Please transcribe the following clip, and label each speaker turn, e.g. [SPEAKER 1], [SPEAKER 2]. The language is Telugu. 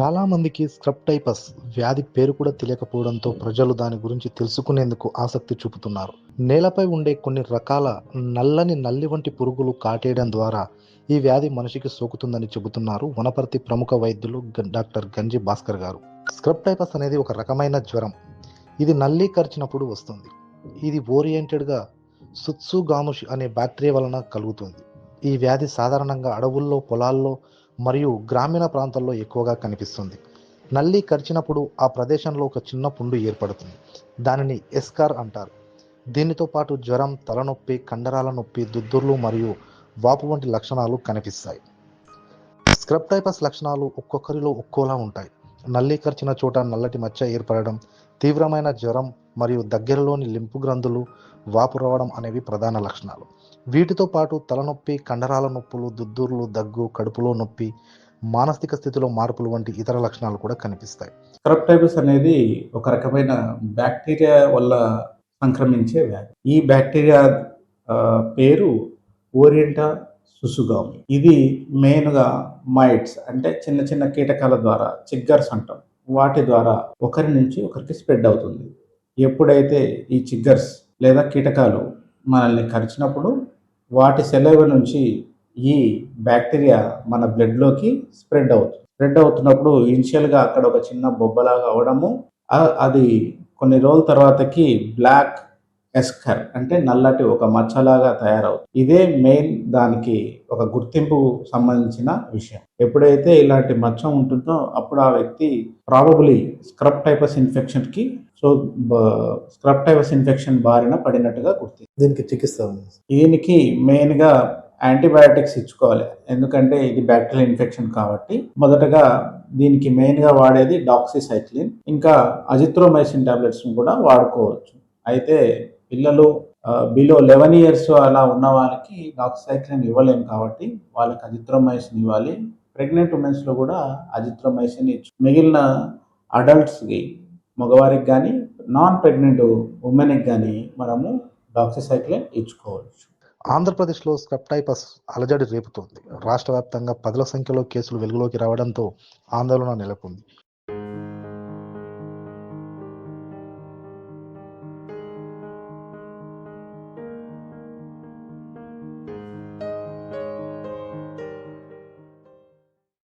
[SPEAKER 1] చాలామందికి స్క్రప్టైపస్ వ్యాధి పేరు కూడా తెలియకపోవడంతో ప్రజలు దాని గురించి తెలుసుకునేందుకు ఆసక్తి చూపుతున్నారు. నేలపై ఉండే కొన్ని రకాల నల్లని నల్లి వంటి పురుగులు కాటేయడం ద్వారా ఈ వ్యాధి మనిషికి సోకుతుందని చెబుతున్నారు వనపర్తి ప్రముఖ వైద్యులు గ- డాక్టర్ గంజి భాస్కర్ గారు. స్క్రప్టైపస్ అనేది ఒక రకమైన జ్వరం. ఇది నల్లి కరిచినప్పుడు వస్తుంది. ఇది ఓరియంటెడ్గా సుత్సు గాముషి అనే బ్యాక్టీరియా వలన కలుగుతుంది. ఈ వ్యాధి సాధారణంగా అడవుల్లో పొలాల్లో మరియు గ్రామీణ ప్రాంతాల్లో ఎక్కువగా కనిపిస్తుంది. నల్లి కరిచినప్పుడు ఆ ప్రదేశంలో ఒక చిన్న పుండు ఏర్పడుతుంది. దానిని ఎస్కార్ అంటారు. దీనితో పాటు జ్వరం తలనొప్పి కండరాల నొప్పి దుద్దుర్లు మరియు వాపు వంటి లక్షణాలు కనిపిస్తాయి. స్క్రబ్ టైపస్ లక్షణాలు ఒక్కొక్కరిలో ఒక్కోలా ఉంటాయి. నల్లి కరిచిన చోట నల్లటి మచ్చ ఏర్పడడం తీవ్రమైన జ్వరం మరియు దగ్గరలోని లింపు గ్రంథులు వాపు రావడం అనేవి ప్రధాన లక్షణాలు. వీటితో పాటు తలనొప్పి కండరాల నొప్పులు దుద్దుర్లు దగ్గు కడుపులో నొప్పి మానసిక స్థితిలో మార్పులు వంటి ఇతర లక్షణాలు కూడా కనిపిస్తాయి.
[SPEAKER 2] కరప్టైబస్ అనేది ఒక రకమైన బ్యాక్టీరియా వల్ల సంక్రమించే వ్యాధి. ఈ బ్యాక్టీరియా పేరు ఓరియంటా సుసుగామి ఇది మెయిన్గా మైట్స్ అంటే చిన్న చిన్న కీటకాల ద్వారా చిగ్గర్స్ అంటాం వాటి ద్వారా ఒకరి నుంచి ఒకరికి స్ప్రెడ్ అవుతుంది. ఎప్పుడైతే ఈ చిగ్గర్స్ లేదా కీటకాలు మనల్ని కరిచినప్పుడు వాటి సెలవు నుంచి ఈ బ్యాక్టీరియా మన బ్లడ్లోకి స్ప్రెడ్ అవుతుంది స్ప్రెడ్ అవుతున్నప్పుడు ఇనిషియల్గా అక్కడ ఒక చిన్న బొబ్బలాగా అవడము అది కొన్ని రోజుల తర్వాతకి బ్లాక్ ఎస్కర్ అంటే నల్లటి ఒక మచ్చలాగా తయారవుతుంది ఇదే మెయిన్ దానికి ఒక గుర్తింపు సంబంధించిన విషయం. ఎప్పుడైతే ఇలాంటి మచ్చ ఉంటుందో అప్పుడు ఆ వ్యక్తి ప్రాబబులీ స్క్రబ్ టైపస్ ఇన్ఫెక్షన్కి సో స్క్రబ్ టైపస్ ఇన్ఫెక్షన్ బారిన పడినట్టుగా గుర్తి
[SPEAKER 1] దీనికి చికిత్స
[SPEAKER 2] దీనికి మెయిన్గా యాంటీబయాటిక్స్ ఇచ్చుకోవాలి. ఎందుకంటే ఇది బ్యాక్టీరియల్ ఇన్ఫెక్షన్ కాబట్టి. మొదటగా దీనికి మెయిన్గా వాడేది డాక్సిసైక్లిన్ ఇంకా అజిత్రోమైసిన్ టాబ్లెట్స్ కూడా వాడుకోవచ్చు. అయితే పిల్లలు బిలో లెవెన్ ఇయర్స్ అలా ఉన్న వాళ్ళకి డాక్సైక్లిన్ ఇవ్వలేము కాబట్టి వాళ్ళకి అజిత్రోమైసిన్ ఇవ్వాలి. ప్రెగ్నెంట్ ఉమెన్స్లో కూడా అజిత్రోమైసిన్ ఇచ్చు. మిగిలిన అడల్ట్స్కి మగవారికి కానీ నాన్ ప్రెగ్నెంట్ ఉమెన్కి కానీ మనము డాక్సిసైక్లిన్ ఇచ్చుకోవచ్చు.
[SPEAKER 1] ఆంధ్రప్రదేశ్లో స్క్రప్టైపస్ అలజడి రేపుతోంది. రాష్ట్ర వ్యాప్తంగా పదుల సంఖ్యలో కేసులు వెలుగులోకి రావడంతో ఆందోళన నెలకొంది.